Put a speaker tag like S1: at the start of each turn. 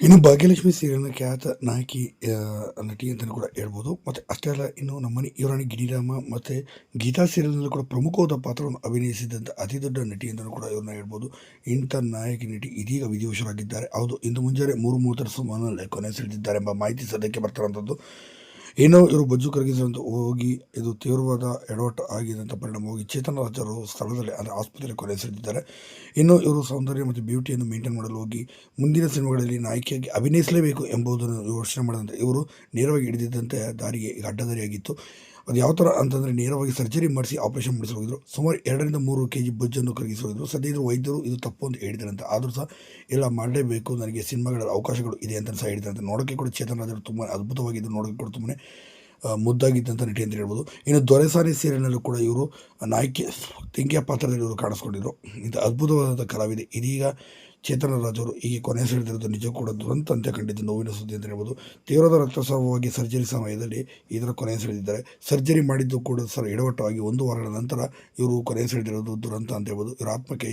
S1: ಇನ್ನು ಭಾಗ್ಯಲಕ್ಷ್ಮಿ ಸೀರಿಯಲ್ನ ಖ್ಯಾತ ನಾಯಕಿ ನಟಿ ಅಂತಲೂ ಕೂಡ ಹೇಳ್ಬೋದು. ಮತ್ತು ಅಷ್ಟೇ ಅಲ್ಲ, ಇನ್ನು ನಮ್ಮನೆ ಇವರಾಣಿ ಗಿರಿರಾಮ ಮತ್ತು ಗೀತಾ ಸೀರಿಯಲ್ನಲ್ಲೂ ಕೂಡ ಪ್ರಮುಖವಾದ ಪಾತ್ರವನ್ನು ಅಭಿನಯಿಸಿದಂಥ ಅತಿ ದೊಡ್ಡ ನಟಿ ಅಂತಲೂ ಕೂಡ ಇವ್ರನ್ನ ಹೇಳ್ಬೋದು. ಇಂಥ ನಾಯಕಿ, ನಟಿ ಇದೀಗ ವಿಧಿವಶರಾಗಿದ್ದಾರೆ. ಹೌದು, ಇಂದು ಮುಂಜಾನೆ ಮೂರು ಮೂವತ್ತರ ಸುಮಾರಿನಲ್ಲಿ ಕೊನೆ ಸೆಳೆದಿದ್ದಾರೆ ಎಂಬ ಮಾಹಿತಿ ಸದ್ಯಕ್ಕೆ ಬರ್ತಿರೋಂಥದ್ದು ಇನ್ನು ಇವರು ಬಜ್ಜು ಕರಗಿಸಿದಂತೆ ಹೋಗಿ ಇದು ತೀವ್ರವಾದ ಎಡವಟ್ಟು ಆಗಿದಂಥ ಪರಿಣಾಮವಾಗಿ ಚೇತನ ರಾಜರು ಸ್ಥಳದಲ್ಲಿ, ಅಂದರೆ ಆಸ್ಪತ್ರೆ ಕೊನೆ ಸೇರಿದ್ದಾರೆ ಇನ್ನು ಇವರು ಸೌಂದರ್ಯ ಮತ್ತು ಬ್ಯೂಟಿಯನ್ನು ಮೇಂಟೈನ್ ಮಾಡಲು ಹೋಗಿ ಮುಂದಿನ ಸಿನಿಮಾಗಳಲ್ಲಿ ನಾಯಕಿಯಾಗಿ ಅಭಿನಯಿಸಲೇಬೇಕು ಎಂಬುದನ್ನು ಯೋಚನೆ ಮಾಡಿದಂತೆ ಇವರು ನೇರವಾಗಿ ಹಿಡಿದಿದ್ದಂತೆ ದಾರಿಗೆ ಈಗ ಅಡ್ಡದಾರಿಯಾಗಿತ್ತು. ಅದು ಯಾವ ಥರ ಅಂತಂದರೆ ನೇರವಾಗಿ ಸರ್ಜರಿ ಮಾಡಿಸಿ ಆಪರೇಷನ್ ಮಾಡಿಸಿ ಹೋಗಿದ್ರು ಸುಮಾರು ಎರಡರಿಂದ ಮೂರು ಕೆ ಜಿ ಬೊಜ್ಜನ್ನು ಕರಗಿಸಿ ಹೋಗಿದ್ರು ಸದ್ಯ ವೈದ್ಯರು ಇದು ತಪ್ಪು ಅಂತ ಹೇಳಿದಾರಂತೆ ಆದರೂ ಸಹ ಎಲ್ಲ ಮಾಡಲೇಬೇಕು. ನನಗೆ ಸಿನಿಮಾಗಳ ಅವಕಾಶಗಳು ಇದೆ ಅಂತ ಸಹ ಹೇಳಿದಾರಂತೆ ನೋಡೋಕ್ಕೆ ಕೂಡ ಚೇತನ್ ರಾಜರು ತುಂಬ ಅದ್ಭುತವಾಗಿದ್ದು ನೋಡೋಕ್ಕೆ ಕೂಡ ತುಂಬಾ ಮುದ್ದಾಗಿದ್ದಂಥ ನಟಿ ಅಂತ ಹೇಳ್ಬೋದು. ಇನ್ನು ದೊರೆಸಾನಿ ಸೀರಿಯಲ್ನಲ್ಲೂ ಕೂಡ ಇವರು ನಾಯಕಿ, ತೆಂಗಿಯ ಪಾತ್ರದಲ್ಲಿ ಇವರು ಕಾಣಿಸ್ಕೊಂಡಿದ್ರು. ಇಂಥ ಅದ್ಭುತವಾದಂಥ ಕಲಾವಿದೆ. ಇದೀಗ ಚೇತನ ರಾಜವರು ಹೀಗೆ ಕೊನೆ ಸೆಳೆದಿರೋದು ನಿಜ ಕೂಡ ದುರಂತ ಅಂತ ಕಂಡಿದ್ದು ನೋವಿನ ಸುದ್ದಿ ಅಂತ ಹೇಳ್ಬೋದು. ತೀವ್ರವಾದ ರಕ್ತಸ್ರಾವವಾಗಿ ಸರ್ಜರಿ ಸಮಯದಲ್ಲಿ ಇದರ ಕೊನೆ ಸೆಳೆದಿದ್ದಾರೆ. ಸರ್ಜರಿ ಮಾಡಿದ್ದು ಕೂಡ ಸರ್, ಎಡವಟ್ಟವಾಗಿ ಒಂದು ವಾರಗಳ ನಂತರ ಇವರು ಕೊನೆ ಸೆಳೆದಿರೋದು ದುರಂತ ಅಂತ ಹೇಳ್ಬೋದು. ಇವರ ಆತ್ಮಕ್ಕೆ